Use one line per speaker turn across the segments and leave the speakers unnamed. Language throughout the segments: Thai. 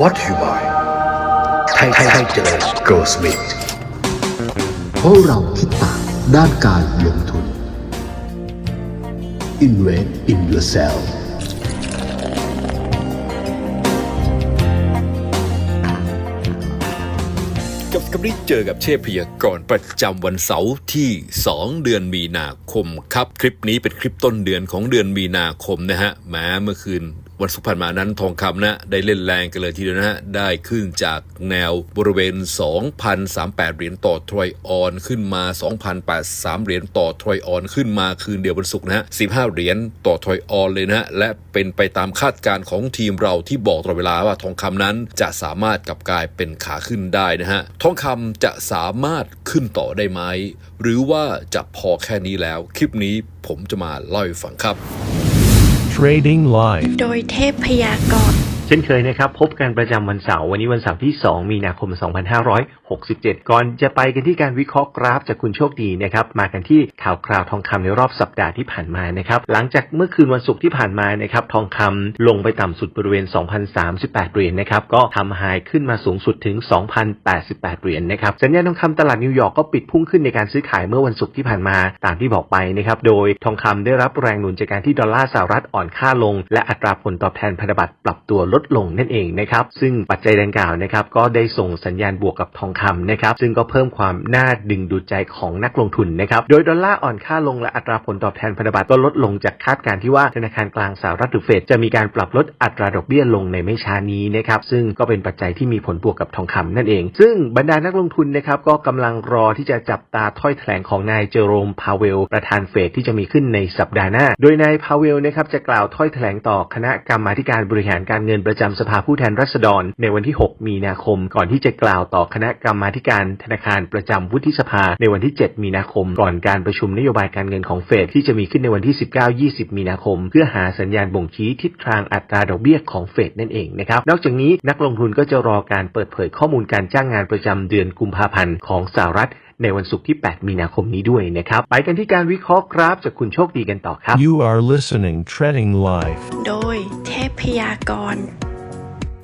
What you buy ไทยไทยไทยเจริญ Go Smith เพราะเราคิดต่างด้านการลงทุน Invest in yourself
กับกับนี้เจอกับเชฟพยากรณ์ประจำวันเสาร์ที่ 2 เดือนมีนาคมครับ คลิปนี้เป็นคลิปต้นเดือนของเดือนมีนาคมนะฮะแม้เมื่อคืน วันศุกร์ผ่านมานั้นทองคำนะได้เล่นแรงกันเลยทีเดียวนะฮะได้ขึ้นจากแนวบริเวณ 2,038 เหรียญต่อทรอยออนขึ้นมา 2,083 เหรียญต่อทรอยออนขึ้นมาคืนเดียววันศุกร์นะฮะ15 เหรียญต่อทรอยออนเลยนะฮะและเป็นไปตามคาดการณ์ของทีมเราที่บอกตลอดเวลาว่าทองคำนั้นจะสามารถกลับกลายเป็นขาขึ้นได้นะฮะทองคำจะสามารถขึ้นต่อได้ไหมหรือว่าจะพอแค่นี้แล้ว คลิปนี้ผมจะมาเล่าให้ฟังครับ
Trading Live
โดยเทพพยากรณ์
ช่นเคยนะครับ พบกันประจำวันเสาร์วันนี้วันเสาร์ที่ 2 มีนาคม 2567 ก่อนจะไปกันที่การวิเคราะห์กราฟจากคุณโชคดีนะครับ มากันที่ข่าวคราวทองคำในรอบสัปดาห์ที่ผ่านมานะครับ หลังจากเมื่อคืนวันศุกร์ที่ผ่านมานะครับทองคำลงไปต่ำสุดบริเวณ 2,038 เหรียญนะครับ ก็ทำไฮขึ้นมาสูงสุดถึง 2,088 เหรียญนะครับ สัญญาณทองคำตลาดนิวยอร์กก็ปิดพุ่งขึ้นในการซื้อขายเมื่อวันศุกร์ที่ผ่านมาตามที่บอกไปนะครับ โดยทองคำได้รับแรงหนุนจากการที่ดอลลาร์สหรัฐอ่อนค่าลง และอัตราผลตอบแทนพันธบัตรปรับตัวลดลงนั่นเองนะครับซึ่งปัจจัยดังกล่าวนะครับก็ได้ส่งสัญญาณบวกกับทองคำนะครับซึ่งก็เพิ่มความน่าดึงดูดใจของนักลงทุนนะครับโดยดอลลาร์อ่อนค่าลงและอัตราผลตอบแทนพันธบัตรก็ลดลงจากคาดการณ์ที่ว่าธนาคารกลางสหรัฐหรือเฟดจะมีการปรับลดอัตราดอกเบี้ยลงในไม่ช้านี้นะครับซึ่งก็เป็นปัจจัยที่มีผลบวกกับทองคำนั่นเอง ซึ่งบรรดานักลงทุนนะครับก็กำลังรอที่จะจับตาถ้อยแถลงของนายเจอโรมพาเวล ประธานเฟดที่จะมีขึ้นในสัปดาห์หน้า โดยนายพาเวลนะครับจะกล่าวถ้อยแถลงต่อคณะกรรมาการบริหารการเงินประจำสภาผู้แทนราษฎร ในวันที่ 6 มีนาคม ก่อนที่จะกล่าวต่อคณะกรรมาการธนาคารประจำวุฒิสภาในวันที่ 7 มีนาคม ก่อนการประชุมนโยบายการเงินของเฟดที่จะมีขึ้นในวันที่ 19-20 มีนาคม เพื่อหาสัญญาณบ่งชี้ทิศทางอัตราดอกเบี้ยของเฟดนั่นเองนะครับ นอกจากนี้นักลงทุนก็จะรอการเปิดเผยข้อมูลการจ้างงานประจำเดือนกุมภาพันธ์ของสหรัฐในวันศุกร์ที่ 8 มีนาคมนี้ด้วยนะครับ ไปกันที่การวิเคราะห์กราฟจากคุณโชคดีกันต่อครับ
You are listening Trading Live
โดยเทพพยากรณ์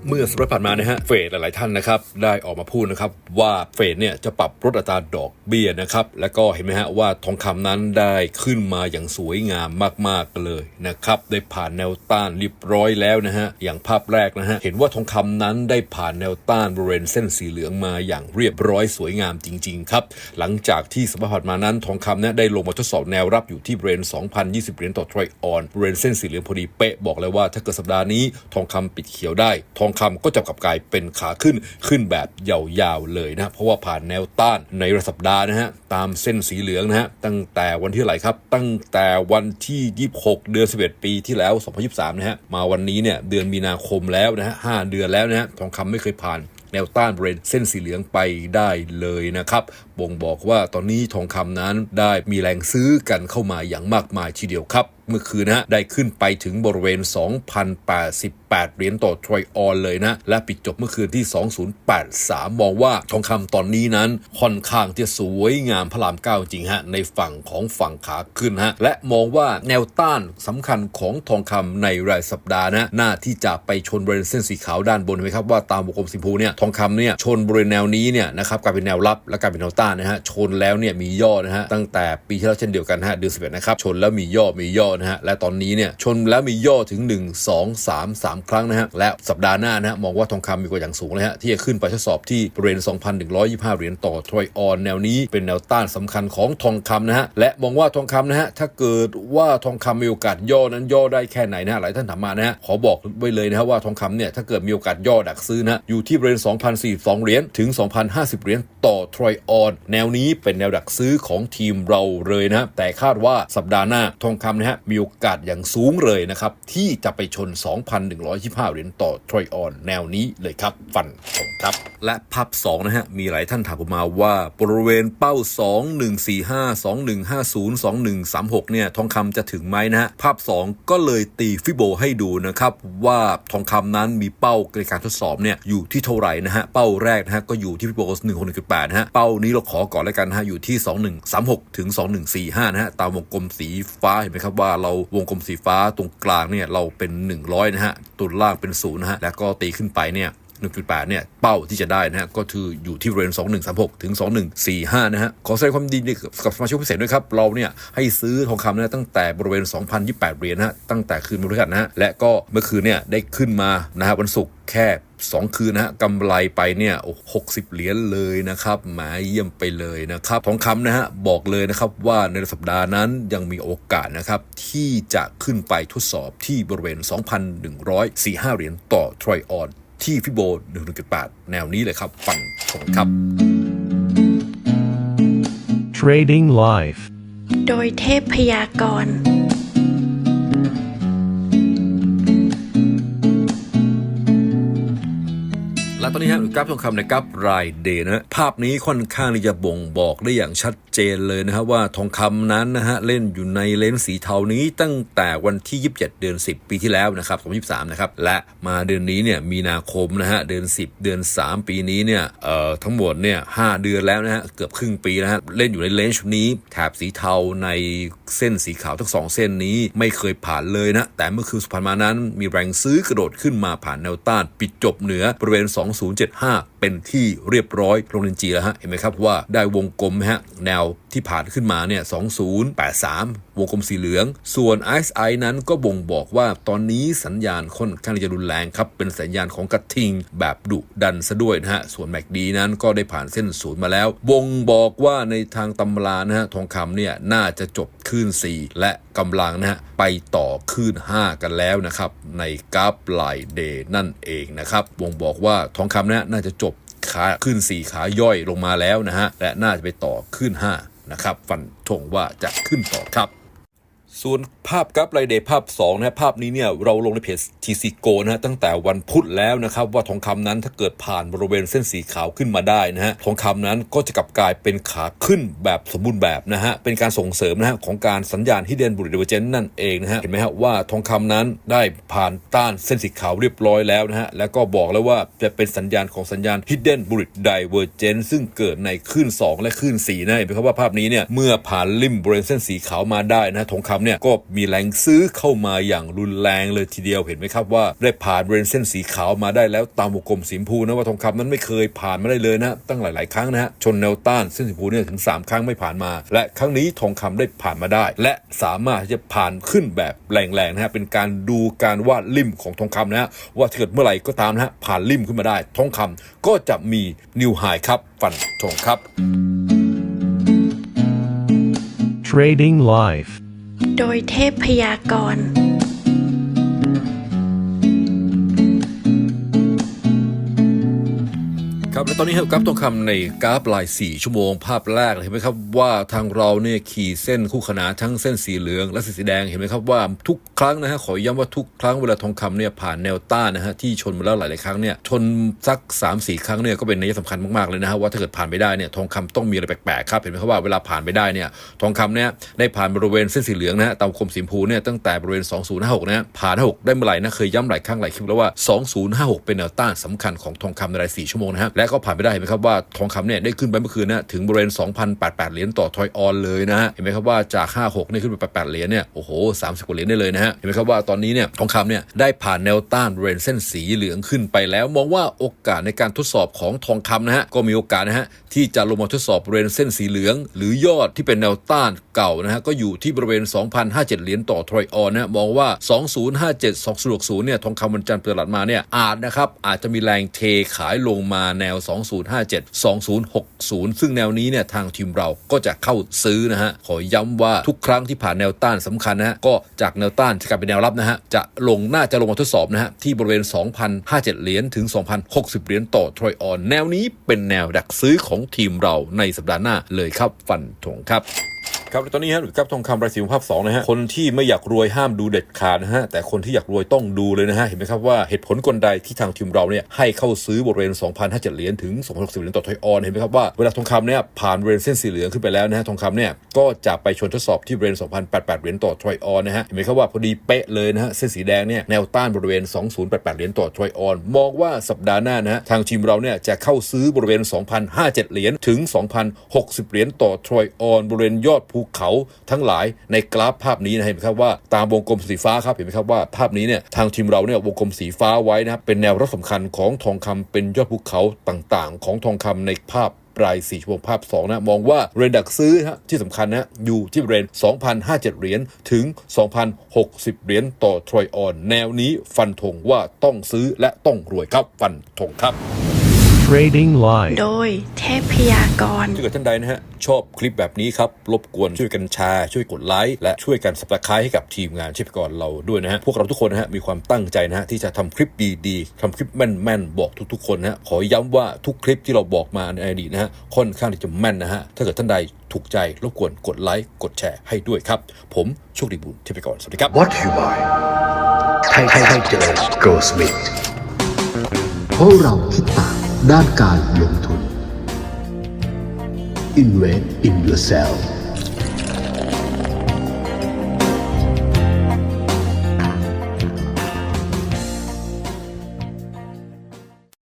เมื่อสัปดาห์ผ่านมานะฮะเฟดหลาย ๆ ท่านนะครับได้ออกมาพูดนะครับว่าเฟดเนี่ยจะปรับลดอัตราดอกเบี้ยนะครับแล้วก็เห็นไหมฮะว่าทองคำนั้นได้ขึ้นมาอย่างสวยงามมาก ๆ เลยนะครับได้ผ่านแนวต้านเรียบร้อยแล้วนะฮะอย่างภาพแรกนะฮะเห็นว่าทองคำนั้นได้ผ่านแนวต้านบริเวณเส้นสีเหลืองมาอย่างเรียบร้อยสวยงามจริง ๆ ครับหลังจากที่สัปดาห์ผ่านมานั้นทองคำเนี่ยได้ลงมาทดสอบแนวรับอยู่ที่บริเวณ2,020เหรียญต่อทรอยออนบริเวณเส้นสีเหลืองพอดีเป๊ะบอกเลยว่าถ้าเกิดสัปดาห์นี้ทองคำปิดเขียวได้ทององคำก็จะกลับกลายเป็นขาขึ้นขึ้นแบบยาวๆเลยนะเพราะว่าผ่านแนวต้านในระสัปดาห์นะฮะตามเส้นสีเหลืองนะฮะตั้งแต่วันที่เท่าไหร่ครับ ตั้งแต่วันที่ 26 เดือน 11 ปีที่แล้ว 2023 นะฮะมาวันนี้เนี่ยเดือนมีนาคมแล้วนะฮะ5เดือนแล้วนะฮะทองคำไม่เคยผ่านแนวต้านบริเวณเส้นสีเหลืองไปได้เลยนะครับ บ่งบอกว่าตอนนี้ทองคำนั้นได้มีแรงซื้อกันเข้ามาอย่างมากมายทีเดียวครับ เมื่อคืนนะได้ขึ้นไปถึงบริเวณ 2,088 เหรียญต่อทรอยออนเลยนะ และปิดจบเมื่อคืนที่ 2083 มองว่าทองคำตอนนี้นั้นค่อนข้างจะสวยงามพระรามเก้าจริงฮะ ในฝั่งของฝั่งขาขึ้นฮะ และมองว่าแนวต้านสำคัญของทองคำในรายสัปดาห์นะหน้าที่จะไปชนบริเวณเส้นสีขาวด้านบนไหมครับว่าตามวงกลมสีพูเนี่ยทองคำเนี่ยชนบริเวณแนวนี้เนี่ยนะครับกลายเป็นแนวรับและกลายเป็นแนวต้านนะฮะชนแล้วเนี่ยมีย่อนะฮะตั้งแต่ปีที่แล้วเช่นเดียวกันฮะเดือน11นะครับชนแล้วมีย่อมีย่อนะฮะและตอนนี้เนี่ยชนแล้วมีย่อถึง 1 2 3 3 ครั้งนะฮะและสัปดาห์หน้านะฮะมองว่าทองคำมีกว่าอย่างสูงเลยฮะที่จะขึ้นไปทดสอบที่บริเวณ 2,125 เหรียญต่อทรอยออนแนวนี้เป็นแนวต้านสำคัญของทองคำนะฮะและมองว่าทองคำนะฮะถ้าเกิดว่าทองคำมีโอกาสย่อนั้นย่อได้แค่ไหนนะฮะหลายท่านถามมานะฮะขอบอกไว้เลยนะฮะว่าทองคำเนี่ยถ้าเกิดมีโอกาสย่อดักซื้อนะฮะอยู่ที่บริเวณ2,042เหรียญถึง 2,050 เหรียญต่อทรอยออนแนวนี้เป็นแนวดักซื้อของทีมเราเลยนะแต่คาดว่าสัปดาห์หน้าทองคำนะฮะมีโอกาสอย่างสูงเลยนะครับ ที่จะไปชน 2,125 เหรียญต่อทรอยออนแนวนี้เลยครับ ฟันธงครับ และภาพ2นะฮะ มีหลายท่านถามผมมาว่าบริเวณเป้า 2145 2150 2136 เนี่ย ทองคำจะถึงไหมนะฮะ ภาพ 2 ก็เลยตีฟิโบให้ดูนะครับ ว่าทองคำนั้นมีเป้าในการทดสอบเนี่ยอยู่ที่เท่าไหร่นะฮะ เป้าแรกนะฮะก็อยู่ที่ฟิโบ1618นะฮะ เป้านี้เราขอก่อนแล้วกันนะฮะอยู่ที่ 2136 ถึง 2145 นะฮะตามวงกลมสีฟ้าเห็นไหมครับว่าเราวงกลมสีฟ้าตรงกลางเนี่ยเราเป็น 100นะฮะตัวล่างเป็น0นะฮะแล้วก็ตีขึ้นไปเนี่ย 1.8 เนี่ย เป้าที่จะได้นะฮะ ก็คืออยู่ที่บริเวณ2136 ถึง 2145 นะฮะ ขอแสดงความดีกับสมาชิกพิเศษด้วยครับ เราเนี่ย ให้ซื้อทองคำนะตั้งแต่บริเวณ 2,028 เหรียญนะฮะ ตั้งแต่คืนวันพฤหัสนะฮะ และก็เมื่อคืนเนี่ยได้ขึ้นมานะฮะวันศุกร์แค่ 2 คืนนะฮะกำไรไปเนี่ยโอ้60เหรียญเลยนะครับหมายเยี่ยมไปเลยนะครับทองคำนะฮะบอกเลยนะครับว่าในสัปดาห์นั้นยังมีโอกาสนะครับที่จะขึ้นไปทดสอบที่บริเวณ 2,145 เหรียญต่อทรอยออน ที่ฟิโบ1.8 แนวนี้เลยครับฝั่งทงครับ
Trading Life
โดยเทพยากร
และตอนนี้ฮะกราฟทองคำในกราฟรายเดย์นะฮะภาพนี้ค่อนข้างที่จะบ่งบอกได้อย่างชัด เจนเลยนะฮะว่าทองคำนั้นนะฮะเล่นอยู่ในเลนส์สีเทานี้ตั้งแต่วันที่ 27 เดือน 10 ปีที่แล้วนะครับ2023 นะครับ และมาเดือนนี้เนี่ยมีนาคมนะฮะเดือน 10 เดือน 3 ปีนี้เนี่ยเอ่อทั้งหมดเนี่ย5เดือนแล้วนะฮะเกือบครึ่งปีนะฮะเล่นอยู่ในเลนส์นี้แถบสีเทาในเส้นสีขาวทั้งสองเส้นนี้ไม่เคยผ่านเลยนะ แต่เมื่อคืนสุพรรณมานั้นมีแรงซื้อกระโดดขึ้นมาผ่านแนวต้านปิดจบเหนือบริเวณ 2075 เป็นที่เรียบร้อยลงเรนจีแล้วฮะเห็นไหมครับว่าได้วงกลมฮะแนวที่ผ่านขึ้นมาเนี่ย 2083 วงกลมสีเหลือง ส่วน RSI นั้นก็บ่งบอกว่าตอนนี้สัญญาณค่อนข้างจะรุนแรงครับ เป็นสัญญาณของกระทิงแบบดุดันซะด้วยนะฮะ ส่วน MACD นั้นก็ได้ผ่านเส้นศูนย์มาแล้ว บ่งบอกว่าในทางตำรานะฮะ ทองคำเนี่ยน่าจะจบคลื่น4 และกำลังนะฮะ ไปต่อคลื่น5 กันแล้วนะครับ ในกราฟไลเดย์นั่นเองนะครับบ่งบอกว่าทองคำนี่ยน่าจะจบ ขาขึ้น 4 ขาย่อยลงมาแล้วนะฮะและน่าจะไปต่อขึ้น5นะครับฟันธงว่าจะขึ้นต่อครับ ส่วนภาพกราฟไรเดย์ภาพ2นะฮะภาพนี้เนี่ยเราลงในเพจ TC Go นะฮะตั้งแต่วันพุธแล้วนะครับ ว่าทองคำนั้นถ้าเกิดผ่านบริเวณเส้นสีขาวขึ้นมาได้นะฮะทองคำนั้นก็จะกลับกลายเป็นขาขึ้นแบบสมบูรณ์แบบนะฮะ เป็นการส่งเสริมนะฮะของการสัญญาณฮิดเดนบุริเดเวเจนนั่นเองนะฮะ เห็นไหมฮะว่าทองคำนั้นได้ผ่านต้านเส้นสีขาวเรียบร้อยแล้วนะฮะ แล้วก็บอกแล้วว่าจะเป็นสัญญาณของสัญญาณ hidden bullet divergence ซึ่งเกิดในคลื่น2 และคลื่น4นะเห็นไหมครับว่าภาพนี้เนี่ยเมื่อผ่านริมบริเวณเส้นสีขาวมาได้นะทองคำเนี่ยก็มีแรงซื้อเข้ามาอย่างรุนแรงเลยทีเดียวเห็นไหมครับว่าได้ผ่านบริเวณเส้นสีขาวมาได้แล้วตามวงกลมสีชมพูนะว่าทองคำนั้นไม่เคยผ่านมาได้เลยนะตั้งหลาย ๆ ครั้งนะฮะชนแนวต้านเส้นสีชมพูเนี่ยถึง 3 ครั้งไม่ผ่านมา และครั้งนี้ทองคำได้ผ่านมาได้ และสามารถที่จะผ่านขึ้นแบบแรงๆนะฮะเป็นการดูการวาดริมของทองคำนะฮะว่าถ้าเกิดเมื่อไหร่ก็ตามนะฮะผ่านริมขึ้นมาได้ ทองคำก็จะมีนิวไฮครับฟันทองครับ
Trading Life
โดยเทพพยากรณ์
ครับและตอนนี้ครับกราฟทองคำในกราฟลาย 4 ชั่วโมง ภาพแรกเห็นไหมครับว่าทางเราเนี่ยขี่เส้นคู่ขนานทั้งเส้นสีเหลืองและเส้นสีแดงเห็นไหมครับว่าทุกครั้งนะฮะขอย้ำว่าทุกครั้งเวลาทองคำเนี่ยผ่านแนวต้านนะฮะที่ชนมาแล้วหลาย ๆ ครั้งเนี่ยชนสัก 3 4 ครั้งเนี่ยก็เป็นนัยสำคัญมาก ๆ เลยนะฮะว่าถ้าเกิดผ่านไปได้เนี่ยทองคำต้องมีอะไรแปลก ๆ ครับเห็นไหมครับว่าเวลาผ่านไปได้เนี่ยทองคำเนี่ยได้ผ่านบริเวณเส้นสีเหลืองนะฮะตามคมสีมพูเนี่ยตั้งแต่บริเวณ 2056 นะฮะผ่าน6ได้เมื่อไหร่นะเคยย้ำหลายครั้งหลายคลิปแล้วว่า 2056 เป็นแนวต้านสำคัญของทองคำในราย4ชั่วโมงนะฮะและก็ผ่านไปได้เห็นไหมครับว่าทองคำเนี่ยได้ขึ้นไปเมื่อคืนนะถึงบริเวณ 2,088 เหรียญต่อทอยออนเลยนะฮะเห็นไหมครับว่าจาก 56เนี่ขึ้นไป88 เหรียญเนี่ยโอ้โห30กว่าเหรียญได้เลยนะฮะเห็นไหมครับว่าตอนนี้เนี่ยทองคำเนี่ยได้ผ่านแนวต้านบริเวณเส้นสีเหลืองขึ้นไปแล้ว มองว่าโอกาสในการทดสอบของทองคำนะฮะก็มีโอกาสนะฮะที่จะลงมาทดสอบบริเวณเส้นสีเหลือง หรือยอดที่เป็นแนวต้านเก่านะฮะก็อยู่ที่บริเวณ 2,057 เหรียญต่อทอยออนนะฮะมองว่า 2057200เนี่ยทองคำวันจันทร์เปิดตลาดมาเนี่ยอาจนะครับอาจจะมีแรงเทขายลงมาแนว2057 2060 ซึ่งแนวนี้เนี่ยทางทีมเราก็จะเข้าซื้อนะฮะ ขอย้ำว่าทุกครั้งที่ผ่านแนวต้านสำคัญนะฮะ ก็จากแนวต้านจะกลายเป็นแนวรับนะฮะ จะลงน่าจะลงมาทดสอบนะฮะ ที่บริเวณ 2,057 เหรียญถึง 2,060 เหรียญต่อทรอยออน แนวนี้เป็นแนวดักซื้อของทีมเราในสัปดาห์หน้าเลยครับฟันธงครับ ครับตอนนี้ฮะกับทองคำรายสีภาพ2นะฮะคนที่ไม่อยากรวยห้ามดูเด็ดขาดนะฮะแต่คนที่อยากรวยต้องดูเลยนะฮะเห็นไหมครับว่าเหตุผลกลใดที่ทางทีมเราเนี่ยให้เข้าซื้อบริเวณ2,057เหรียญถึง2,060เหรียญต่อทอยออนเห็นไหมครับว่าเวลาทองคำเนี่ยผ่านบริเวณเส้นสีเหลืองขึ้นไปแล้วนะฮะทองคำเนี่ยก็จะไปชนทดสอบที่บริเวณ2,088เหรียญต่อทอยออนนะฮะเห็นไหมครับว่าพอดีเป๊ะเลยนะฮะเส้นสีแดงเนี่ยแนวต้านบริเวณ 2088เหรียญต่อทอยออนมองว่าสัปดาห์หน้านะฮะทางทีมเราเนี่ยจะเข้าซื้อบริเวณ2,057เหรียญถึง2,060เหรียญต่อทอยออนบริเวณยอดภูภูเขาทั้งหลายในกราฟภาพนี้นะเห็นไหมครับว่าตามวงกลมสีฟ้าครับเห็นไหมครับว่าภาพนี้เนี่ยทางทีมเราเนี่ยวงกลมสีฟ้าไว้นะครับเป็นแนวรับสำคัญของทองคำเป็นยอดภูเขาต่างๆ ของทองคำในภาพปลายสีชั่วโมงภาพ 2 นะ มองว่าเรนดักซื้อฮะที่สำคัญนะ อยู่ที่เรน 2,057 เหรียญถึง 2,060 เหรียญต่อทรอยออน แนวนี้ฟันธงว่าต้องซื้อและต้องรวยครับ ฟันธงครับ
Trading Live
โดยเทพยากร
ถ้าเกิดท่านใดนะฮะ ชอบคลิปแบบนี้ครับ รบกวนช่วยกันแชร์ช่วยกดไลค์และช่วยกันสับสไครให้กับทีมงานชิพกรเราด้วยนะฮะ พวกเราทุกคนนะฮะ มีความตั้งใจนะฮะ ที่จะทำคลิปดีๆทำคลิปแม่นๆ บอกทุกๆ คนนะฮะ ขอย้ำว่าทุกคลิปที่เราบอกมาในอดีตนะฮะค่อนข้างที่จะแม่นนะฮะถ้าเกิดท่านใดถูกใจรบกวนกดไลค์กดแชร์ให้ด้วยครับ ผมโชคดีบุญชิพกรสวัสดีครับ
What you buy ไทยไทยไทยเจริญ Go Smith เพราะเราคิดต่าง ด้านการลงทุน Invest in yourself